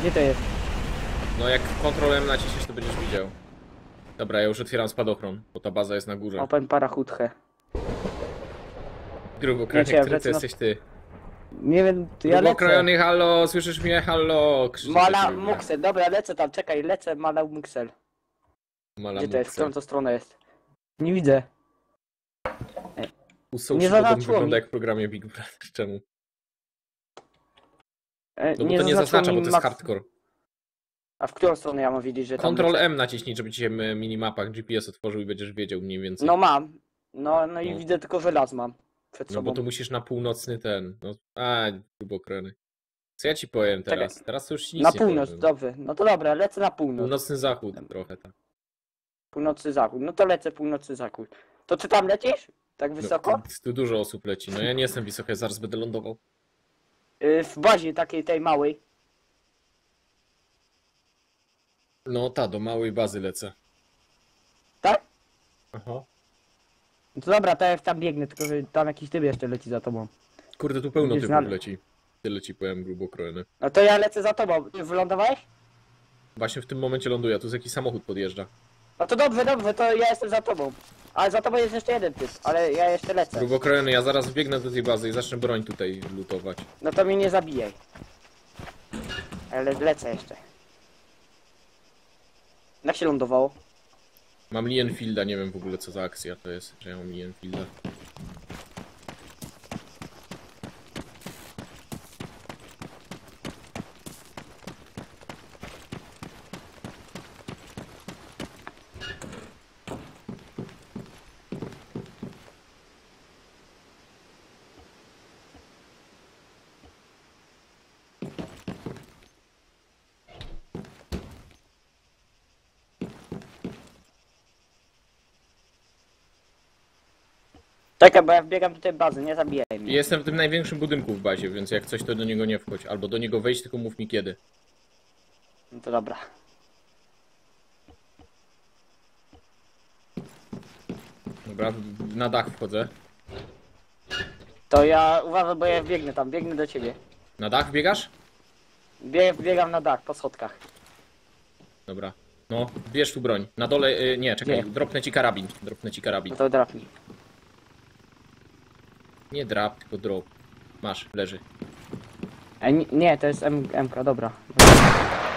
Gdzie to jest? No jak kontrolem naciśniesz, to będziesz widział. Dobra, ja już otwieram spadochron, bo ta baza jest na górze. Open parachutkę. Grubo krajny, Wiecie, który to jesteś ty. Nie wiem, to ja lecę. krojony, halo, słyszysz mnie? Halo! krzyczy Mala ciebie. Muxel, dobra, lecę tam, czekaj, lecę, Mala Muxel. Mala Gdzie to jest? W którą Muxel. to stronę jest? Nie widzę. Usą Nie zaznaczyło wygląda jak w programie Big Brother. Czemu? E, No bo to nie zaznacza, bo to jest hardcore. A w którą stronę ja mam wiedzieć, że tam? M naciśnij, żeby ci się m- minimapach GPS otworzył i będziesz wiedział mniej więcej. No mam. No, no i No. widzę tylko, że las mam przed No sobą. bo to musisz na północny ten. No, a, grubokrojony. Co ja ci powiem Czekaj. teraz? Teraz to już nic na nie północ, powiem. dobrze. No to dobra, lecę na północ. Północny zachód trochę tak. Północny zachód. No to lecę północny zachód. To ty tam lecisz? Tak wysoko? No, tu dużo osób leci. No ja nie jestem wysoko, ja zaraz będę lądował. Y, w bazie takiej tej małej. No ta, do małej bazy lecę. Tak? Aha. No to dobra, to ja tam biegnę, tylko że tam jakiś typ jeszcze leci za tobą. Kurde, tu pełno Gdzieś typów na- leci. Tyle ci powiem grubokrojony. No to ja lecę za tobą. Ty wylądowałeś? Właśnie w tym momencie ląduję, a tu z jakiś samochód podjeżdża. No to dobrze, dobrze, to ja jestem za tobą. Ale za tobą jest jeszcze jeden typ, ale ja jeszcze lecę. Grubokrojony, ja zaraz biegnę do tej bazy i zacznę broń tutaj lutować. No to mnie nie zabijaj. Ale lecę jeszcze. Jak się lądowało? Mam Lee Enfielda, nie wiem w ogóle co za akcja to jest, że ja mam Lee Czekaj, bo ja wbiegam do tej bazy, nie zabijaj mnie. Jestem w tym największym budynku w bazie, więc jak coś to do niego nie wchodź. Albo do niego wejść, tylko mów mi kiedy. No to dobra. Dobra, na dach wchodzę. To ja uważam, bo ja biegnę tam, biegnę do ciebie. Na dach biegasz? Bie, biegam na dach, po schodkach. Dobra. No, bierz tu broń. Na dole, y, nie, czekaj, Nie. dropnę ci karabin. Dropnę ci karabin. No to drapnij. Nie drap, tylko drop. Masz, leży. E, nie, nie, to jest M, MK, dobra.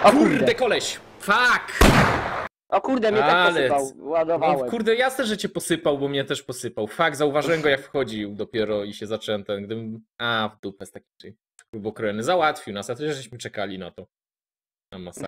O kurde, Kurde, koleś! Fuck! o kurde, mnie tak Ale- posypał, No, ładowałem. kurde, jasne, że cię posypał, bo mnie też posypał. Fuck, zauważyłem go jak wchodził dopiero i się zacząłem ten, gdybym... A, w dupę z taki grubokrojony. Załatwił nas, a to żeśmy czekali na to. Na masę.